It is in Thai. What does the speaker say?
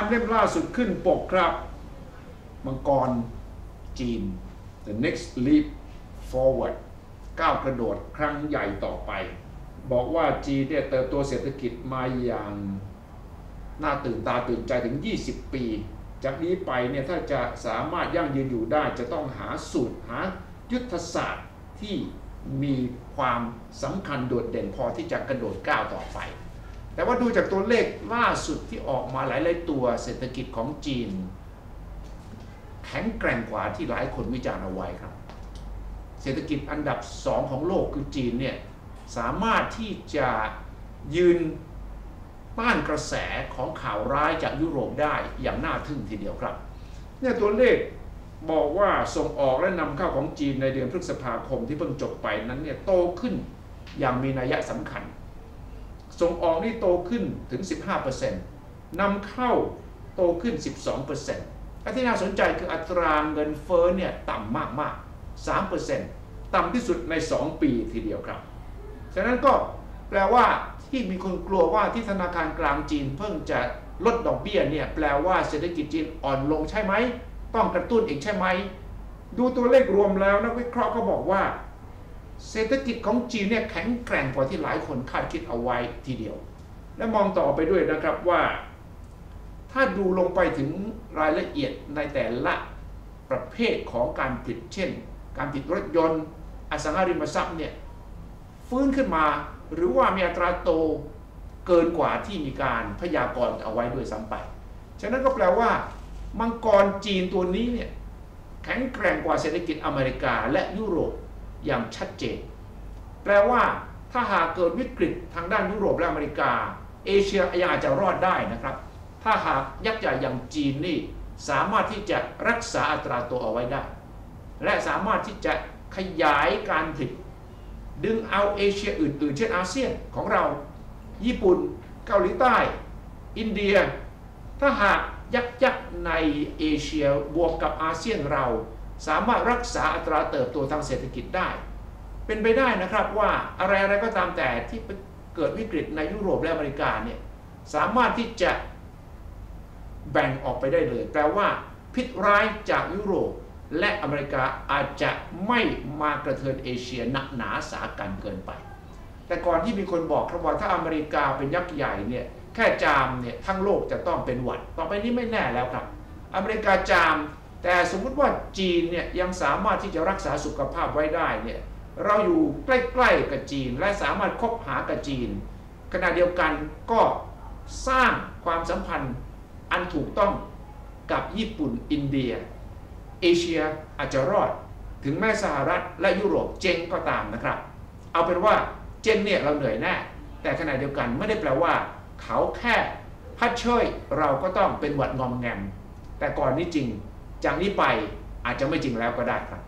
ม์เล่มล่าสุดขึ้นปกครับมังกรจีน the next leap forward ก้าวกระโดดครั้งใหญ่ต่อไป บอกว่าจีนเนี่ยเติบโตเศรษฐกิจมาอย่างน่าตื่นตาตื่นใจถึง 20 ปี จากนี้ไปเนี่ยถ้าจะสามารถยั่งยืนอยู่ได้จะต้องหาสูตรหายุทธศาสตร์ที่มีความสำคัญโดดเด่นพอที่จะกระโดดก้าวต่อไป แต่ว่าดูจากตัวเลขล่าสุดที่ออกมาหลายๆตัวเศรษฐกิจของจีน แข็งแกร่งกว่าที่หลายคนวิจารณ์เอาไว้ครับ เศรษฐกิจอันดับสองของโลกคือจีนเนี่ยสามารถที่จะยืนต้านกระแสของข่าวร้ายจากยุโรปได้อย่างน่าทึ่งทีเดียวครับ เนี่ยตัวเลขบอกว่าส่งออกและนำเข้าของจีนในเดือนพฤษภาคมที่เพิ่งจบไปนั้นเนี่ยโตขึ้นอย่างมีนัยสำคัญ ส่งออกนี่โตขึ้นถึง 15%นำเข้าโตขึ้น 12%และที่น่าสนใจคืออัตราเงินเฟ้อเนี่ยต่ำมากๆ 3%ต่ำที่สุดใน 2 ปีทีเดียวครับ ฉะนั้นก็แปลว่าที่มีคนกลัวว่าที่ธนาคารกลางจีนเพิ่งจะลดดอกเบี้ยเนี่ยแปลว่าเศรษฐกิจจีนอ่อนลงใช่ไหม ต้องกระตุ้นอีกใช่ไหม ดูตัวเลขรวมแล้วนักวิเคราะห์ก็บอกว่า เศรษฐกิจของจีนเนี่ยแข็งแกร่งกว่าที่หลายคนคาดคิดเอาไว้ทีเดียว และมองต่อไปด้วยนะครับว่า ถ้าดูลงไปถึงรายละเอียดในแต่ละประเภทของการผลิตเช่น การผลิตรถยนต์ อสังหาริมทรัพย์เนี่ยฟื้นขึ้นมาหรือว่ามีอัตราโตเกินกว่าที่มีการพยากรณ์เอาไว้ด้วยซ้ำไป ฉะนั้นก็แปลว่า มังกรจีนตัวนี้เนี่ยแข็งแกร่งกว่าเศรษฐกิจอเมริกาและยุโรป อย่างชัดเจน แปลว่าถ้าหากเกิดวิกฤตทางด้านยุโรปและอเมริกา เอเชียยังอาจจะรอดได้นะครับ ถ้าหากยักษ์ใหญ่อย่างจีนนี่สามารถที่จะรักษาอัตราตัวเอาไว้ได้ และสามารถที่จะขยายการผลิตดึงเอาเอเชียอื่น ๆ เช่นอาเซียนของเรา ญี่ปุ่น เกาหลีใต้ อินเดีย ถ้าหากยักษ์ยักษ์ในเอเชียบวกกับอาเซียนเรา สามารถรักษาอัตราเติบโตทางเศรษฐกิจได้ เป็นไปได้นะครับว่าอะไรอะไรก็ตามแต่ที่เกิดวิกฤตในยุโรปและอเมริกาเนี่ยสามารถที่จะแบ่งออกไปได้เลย แปลว่า พิษร้ายจากยุโรปและอเมริกาอาจจะไม่มากระเทือนเอเชียหนักหนาสากันเกินไป แต่ก่อนที่มีคนบอกครับว่าถ้าอเมริกาเป็นยักษ์ใหญ่เนี่ยแค่จามเนี่ยทั้งโลกจะต้องเป็นหวัด ต่อไปนี้ไม่แน่แล้วครับ อเมริกาจาม แต่สมมุติว่าจีนเนี่ยยังสามารถที่จะรักษาสุขภาพไว้ได้เนี่ยเราอยู่ใกล้ๆกับจีนและสามารถคบหากับจีน ขณะเดียวกันก็สร้างความสัมพันธ์อันถูกต้องกับญี่ปุ่นอินเดีย เอเชียอาจจะรอด ถึงแม้สหรัฐและยุโรปเจ๊งก็ตามนะครับ เอาเป็นว่าเจ๊งเนี่ยเราเหนื่อยแน่แต่ขณะเดียวกันไม่ได้แปลว่า เขาแค่พัดเชยเราก็ต้องเป็นหวัดงอมแงม แต่ก่อนนี้จริง จากนี้ไปอาจจะไม่จริงแล้วก็ได้ครับ